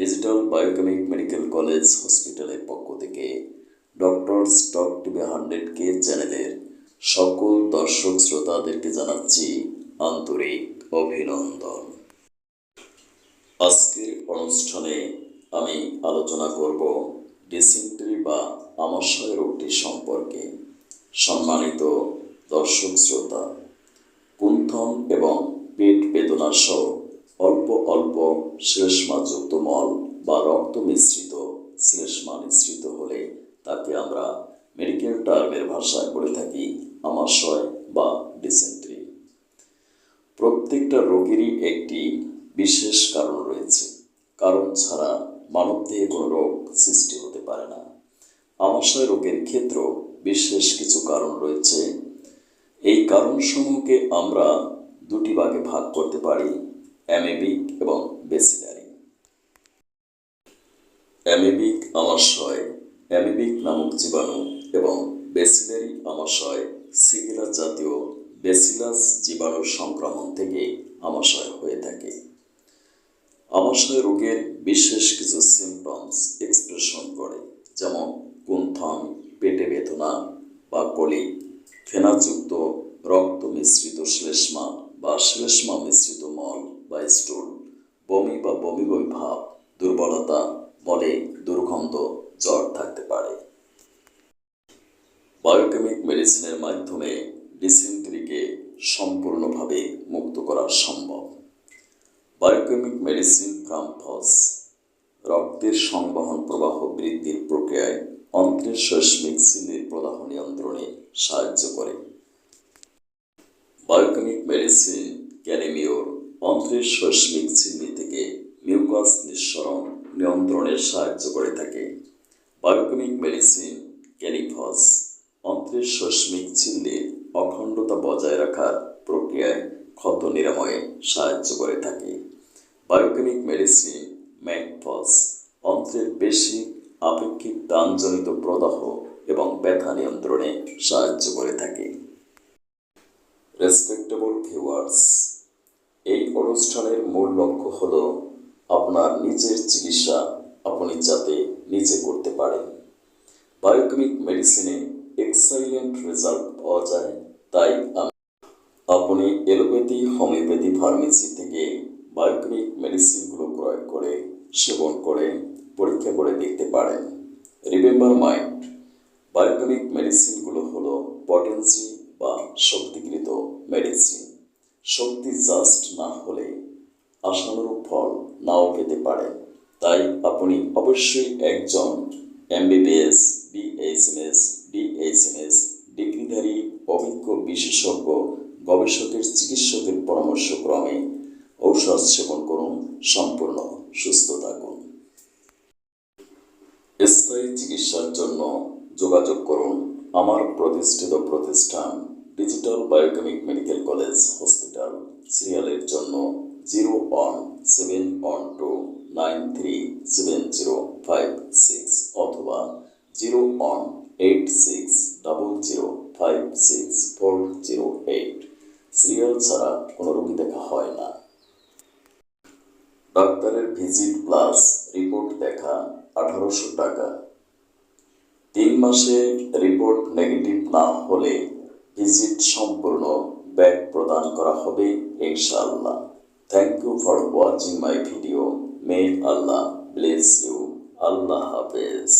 Digital biochemic medical college হসপিটালের পক্ষ থেকে doctor stock TV hundred K চ্যানেলের সকল দর্শক শ্রোতাদেরকে জানাচ্ছি আন্তরিক অভিনন্দন। আজকের অনুষ্ঠানে আমি আলোচনা করব ডিসেন্টারি বা আমাশয় রোগটি সম্পর্কে। সম্মানিত দর্শক শ্রোতা কুণ্ঠন এবং পেট বেদনা সহ অল্প শ্লেষ্মাযুক্ত মল বা রক্ত মিশ্রিত, শ্লেষ্মা মিশ্রিত হলে তাকে আমরা মেডিকেল টার্মের ভাষায় বলে থাকি আমাশয় বা ডিসেন্ট্রি প্রত্যেকটা রোগেরই একটি বিশেষ কারণ রয়েছে। কারণ ছাড়া মানবদেহে কোনো রোগ সৃষ্টি হতে পারে না। আমাশয় রোগের ক্ষেত্রেও বিশেষ কিছু কারণ রয়েছে। এই কারণসমূহকে আমরা দুটি ভাগে ভাগ করতে পারি। অ্যামেবিক এবং বেসিলারি। অ্যামেবিক আমাশয় অ্যামেবিক নামক জীবাণু এবং বেসিলারি আমাশয় সিগিলা জাতীয় বেসিলাস জীবাণুর সংক্রমণ থেকে আমাশয় হয়ে থাকে। আমাশয় রোগের বিশেষ কিছু সিমটমস এক্সপ্রেশন করে, যেমন কুণ্ঠন, পেটে বেদনা বা কলি, ফেনাযুক্ত রক্ত মিশ্রিত শ্লেষ্মা বা শ্লেষ্মা মিশ্রিত বা স্টুল বমি বা বমি বমি ভাব, দুর্বলতা মলে দুর্গন্ধ জ্বর থাকতে পারে। বায়োকেমিক মেডিসিনের মাধ্যমে ডিসেন্ট্রিকে সম্পূর্ণভাবে মুক্ত করা সম্ভব। বায়োকেমিক মেডিসিন ফ্রামফস রক্তের সংবহন প্রবাহ বৃদ্ধির প্রক্রিয়ায় অন্ত্রের শৈশ্মিক ঝিল্লির প্রদাহ নিয়ন্ত্রণে সাহায্য করে। বায়োকেমিক মেডিসিন ক্যানেমিওর অন্ত্রের শৈশ্মিক ঝিল্লি থেকে মিউকাস নিঃসরণ নিয়ন্ত্রণে সাহায্য করে থাকে। বায়োকেমিক মেডিসিন ক্যানিফস অন্ত্রের শৈশ্মিক ঝিল্লির অখণ্ডতা বজায় রাখার প্রক্রিয়ায় ক্ষত নিরাময়ে সাহায্য করে থাকে। বায়োকেমিক মেডিসিন ম্যাকফস অন্ত্রের বেশি আপেক্ষিক দানজনিত প্রদাহ এবং ব্যথা নিয়ন্ত্রণে সাহায্য করে থাকে। রেসপেক্টেবল ভিউয়ার্স এই অনুষ্ঠানের মূল লক্ষ্য হল আপনার নিজের চিকিৎসা আপনি যাতে নিজে করতে পারেন। বায়োকেমিক মেডিসিনে এক্সাইলেন্ট রেজাল্ট পাওয়া যায়, তাই আপনি এলোপ্যাথি হোমিওপ্যাথি, ফার্মেসি থেকে বায়োকেমিক মেডিসিনগুলো ক্রয় করে সেবন করে পরীক্ষা করে দেখতে পারেন। রিমেম্বার মাইন্ড বায়োকেমিক মেডিসিনগুলো হলো পটেন্সি বা শক্তিকৃত মেডিসিন। শক্তি জাস্ট না হলে আশানুরূপ ফল নাও পেতে পারে। তাই আপনি অবশ্যই একজন এমবিবিএস বিএসএমএস ডিএসএমএস ডিগ্রিধারী, অভিজ্ঞ বিশেষজ্ঞ, গবেষকের, চিকিৎসকের পরামর্শক্রমে ঔষধ সেবন করুন, সম্পূর্ণ সুস্থ থাকুন। স্থায়ী চিকিৎসার জন্য যোগাযোগ করুন আমার প্রতিষ্ঠিত প্রতিষ্ঠান। Digital biochemic medical college hospital সিরিয়ালের জন্য zero one seven one two nine three seven zero five six অথবা zero one eight six double zero five six four zero eight serial ছাড়া কোনো রোগী দেখা হয় না। ডাক্তারের ভিজিট প্লাস রিপোর্ট দেখা আঠারোশো টাকা। তিন মাসে রিপোর্ট নেগেটিভ না হলে ভিজিট সম্পূর্ণ ব্যাগ প্রদান করা হবে, ইনশাআল্লাহ। Thank you for watching my video may Allah bless you আল্লাহ হাফেজ।